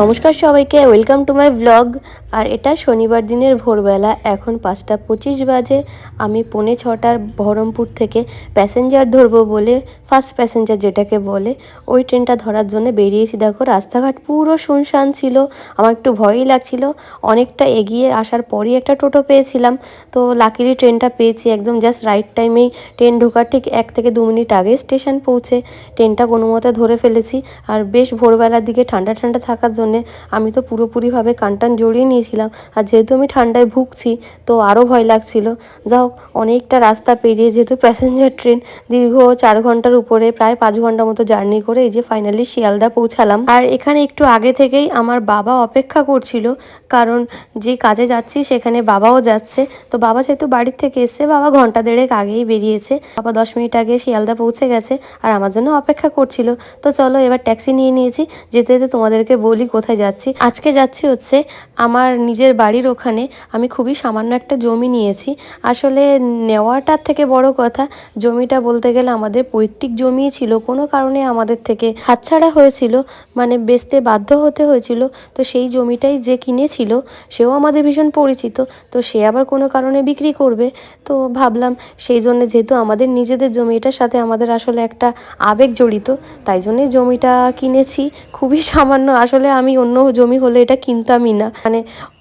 নমস্কার সবাইকে welcome to my blog আর এটা শনিবার দিনের ভোরবেলা, এখন পাঁচটা পঁচিশ বাজে। আমি পৌনে ছটার বহরমপুর থেকে প্যাসেঞ্জার ধরবো বলে ফার্স্ট প্যাসেঞ্জার যেটাকে বলে, ওই ট্রেনটা ধরার জন্য বেরিয়েছি। দেখো, রাস্তাঘাট পুরো শুনশান ছিল, আমার একটু ভয়ই লাগছিল। অনেকটা এগিয়ে আসার পরই একটা টোটো পেয়েছিলাম। তো লাকিলি ট্রেনটা পেয়েছি, একদম জাস্ট রাইট টাইমেই ট্রেন ঢোকার ঠিক এক থেকে দু মিনিট আগে স্টেশন পৌঁছে। ট্রেনটা কোনো মতে ধরে ফেলেছি। আর বেশ ভোরবেলার দিকে ঠান্ডা ঠান্ডা থাকার জন্যে আমি তো পুরোপুরিভাবে কানটান জড়িয়ে নিয়েছিলাম। আর যেহেতু আমি ঠান্ডায় ভুগছি, তো আরও ভয় লাগছিল। যা হোক, অনেকটা রাস্তা পেরিয়ে যেহেতু প্যাসেঞ্জার ট্রেন দীর্ঘ চার ঘণ্টার উপরে প্রায় পাঁচ ঘণ্টা মতো জার্নি করে এই যে ফাইনালি শিয়ালদা পৌঁছালাম। আর এখানে একটু আগে থেকেই আমার বাবা অপেক্ষা করছিল, কারণ যে কাজে যাচ্ছি সেখানে বাবাও যাচ্ছে। তো বাবা যেহেতু বাড়ির থেকে এসছে, বাবা ঘণ্টা দেড়েক আগেই বেরিয়েছে। বাবা দশ মিনিট আগে শিয়ালদা পৌঁছে গেছে আর আমার জন্য অপেক্ষা করছিল। তো চলো এবার ট্যাক্সি নিয়ে নিয়েছি, যেতে যেতে তোমাদেরকে বলি কোথায় যাচ্ছি? আজকে যাচ্ছি হচ্ছে আমার নিজের বাড়ির ওখানে। আমি খুবই সামান্য একটা জমি নিয়েছি। আসলে নেওয়াটার থেকে বড় কথা, জমিটা বলতে গেলে আমাদের পৈতৃক জমিই ছিল। কোনো কারণে আমাদের থেকে হাতছাড়া হয়েছিল মানে বেচতে বাধ্য হতে হয়েছিল। তো সেই জমিটাই যে কিনেছিল, সেও আমাদের ভীষণ পরিচিত। তো সে আবার কোনো কারণে বিক্রি করবে। তো ভাবলাম সেই জন্য যেহেতু আমাদের নিজেদের জমি এটার সাথে আমাদের আসলে একটা আবেগ জড়িত, তাই জন্যই জমিটা কিনেছি। খুবই সামান্য, আসলে আমি অন্য জমি হলে এটা কিনতামই না। মানে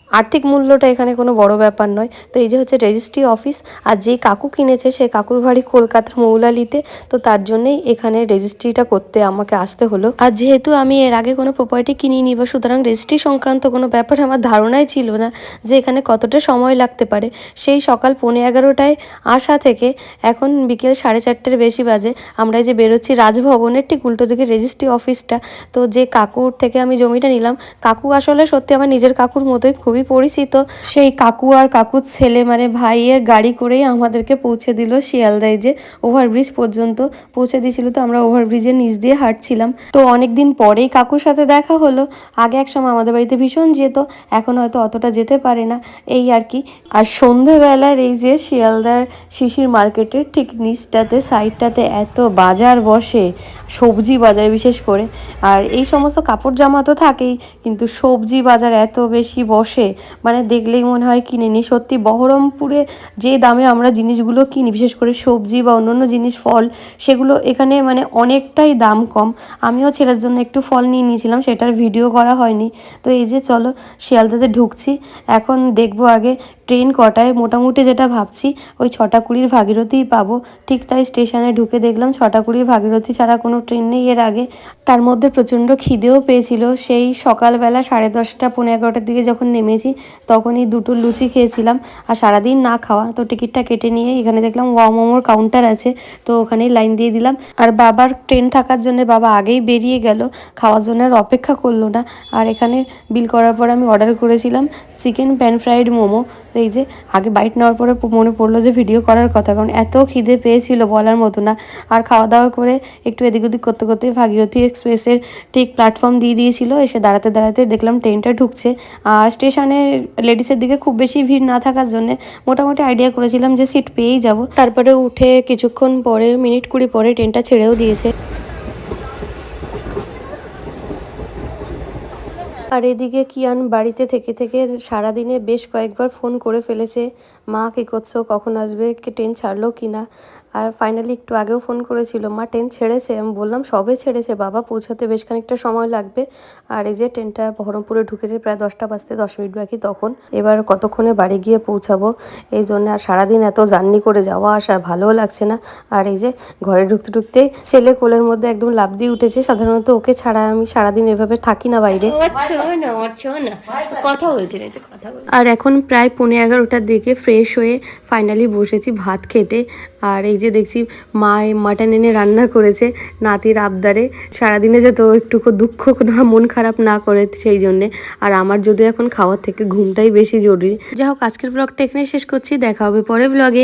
আর্থিক মূল্যটা এখানে কোনো বড় ব্যাপার নয়। তো এই যে হচ্ছে রেজিস্ট্রি অফিস আর যে কাকু কিনেছে সে কাকুর বাড়ি কলকাতার মৌলালিতে, তো তার জন্যই এখানে রেজিস্ট্রিটা করতে আমাকে আসতে হলো। আর যেহেতু আমি এর আগে কোনো প্রপার্টি কিনিনি বা সুতরাং রেজিস্ট্রি সংক্রান্ত কোনো ব্যাপার আমার ধারণাই ছিল না যে এখানে কতটা সময় লাগতে পারে, সেই সকাল পৌনে এগারোটায় আসা থেকে এখন বিকেল সাড়ে চারটের বেশি বাজে, আমরা যে বেরোচ্ছি রাজভবনের ঠিক উল্টো দিকে রেজিস্ট্রি অফিসটা তো যে কাকুর থেকে আমি জমিটা নিলাম, কাকু আসলে সত্যি আমার নিজের কাকুর মতোই খুবই পরিচিত সেই কাকু আর কাকুর ছেলে মানে ভাইয়ের গাড়ি করেই আমাদেরকে পৌঁছে দিল শিয়ালদায় যে ওভারব্রিজ পর্যন্ত পৌঁছে দিয়েছিল, তো আমরা ওভারব্রিজের নিচ দিয়ে হাঁটছিলাম। তো অনেকদিন পরেই কাকুর সাথে দেখা হলো, আগে এক সময় আমাদের বাড়িতে ভীষণ যেত, এখন হয়তো অতটা যেতে পারে না, এই আর কি। আর সন্ধেবেলার এই যে শিয়ালদার শিশির মার্কেটের ঠিক নিচটাতে, সাইডটাতে এত বাজার বসে, সবজি বাজার বিশেষ করে, আর এই সমস্ত কাপড় জামা তো থাকেই, কিন্তু সবজি বাজার এত বেশি বসে মানে দেখলেই মনে হয় কিনে নিই সত্যি বহরমপুরে যে দামে আমরা জিনিসগুলো কিনি, বিশেষ করে সবজি বা অন্যান্য জিনিস, ফল, সেগুলো এখানে মানে অনেকটাই দাম কম। আমিও ছেলের জন্য একটু ফল নিয়ে নিয়েছিলাম, সেটার ভিডিও করা হয়নি। তো এই যে চলো, শিয়ালদাতে ঢুকছি। এখন দেখব আগে ট্রেন কটায়? মোটামুটি যেটা ভাবছি, ওই ছটা কুড়ির ভাগীরথীই পাবো। ঠিক তাই স্টেশনে ঢুকে দেখলাম ছটা কুড়ির ভাগীরথী ছাড়া কোনো ট্রেন নেই এর আগে। তার মধ্যে প্রচণ্ড খিদেও পেয়েছিল। সেই সকালবেলা সাড়ে দশটা পনেরো এগারোটার দিকে যখন নেমেছি, তখনই দুটো লুচি খেয়েছিলাম। আর সারাদিন না খাওয়া, তো টিকিটটা কেটে নিয়ে এখানে দেখলাম ওয়া মোমোর কাউন্টার আছে, তো ওখানেই লাইন দিয়ে দিলাম। আর বাবার ট্রেন থাকার জন্য বাবা আগেই বেরিয়ে গেল। খাওয়ার জন্য আর অপেক্ষা করল না। আর এখানে বিল করার পর আমি অর্ডার করেছিলাম চিকেন প্যান ফ্রাইড মোমো। তো এই যে আগে বাইট নেওয়ার পরে মনে পড়ল যে ভিডিও করার কথা, কারণ এত খিদে পেয়েছিল বলার মতো না। আর খাওয়া দাওয়া করে একটু এদিক ওদিক করতে করতে ভাগীরথী এক্সপ্রেসের ঠিক প্ল্যাটফর্ম দিয়ে দিয়েছিল। এসে দাঁড়াতে দাঁড়াতে দেখলাম ট্রেনটা ঢুকছে। আর স্টেশনে লেডিসের দিকে খুব বেশি ভিড় না থাকার জন্য মোটামুটি আইডিয়া করেছিলাম যে সিট পেয়েই যাব। তারপরে উঠে কিছুক্ষণ পরে মিনিট কুড়ি পরে ট্রেনটা ছেড়েও দিয়েছে। আর এদিকে কিয়ান বাড়িতে থেকে থেকে সারাদিনে বেশ কয়েকবার ফোন করে ফেলেছে, মা, কে করছ? কখন আসবে? কে ট্রেন ছাড়লো কি না? আর ফাইনালি একটু আগেও ফোন করেছিল, মা, ট্রেন ছেড়েছে। আমি বললাম, সবে ছেড়েছে, বাবা, পৌঁছাতে বেশ খানিকটা সময় লাগবে। আর এই যে ট্রেনটা বহরমপুরে ঢুকেছে প্রায় দশটা বাজতে দশ মিনিট বাকি তখন। এবার কতক্ষণে বাড়ি গিয়ে পৌঁছাবো? এই জন্য আর সারাদিন এত জার্নি করে যাওয়া আসার ভালোও লাগছে না। আর এই যে ঘরে ঢুকতে ঢুকতে ছেলে কোলের মধ্যে একদম লাভ দিয়ে উঠেছে। সাধারণত ওকে ছাড়া আমি সারাদিন এভাবে থাকি না বাইরে। কথা বলছি আর এখন প্রায় পৌনে এগারোটার দিকে ফ্রেশ হয়ে ফাইনালি বসেছি ভাত খেতে। আর এই যে দেখছি মা মাটন এনে রান্না করেছে নাতির আবদারে। সারাদিনে যাতে একটুকু দুঃখ না, মন খারাপ না করে সেই জন্যে। আর আমার যদি এখন খাওয়ার থেকে ঘুমটাই বেশি জরুরি। যাই হোক, আজকের ব্লগটা এখানে শেষ করছি। দেখা হবে পরে ব্লগে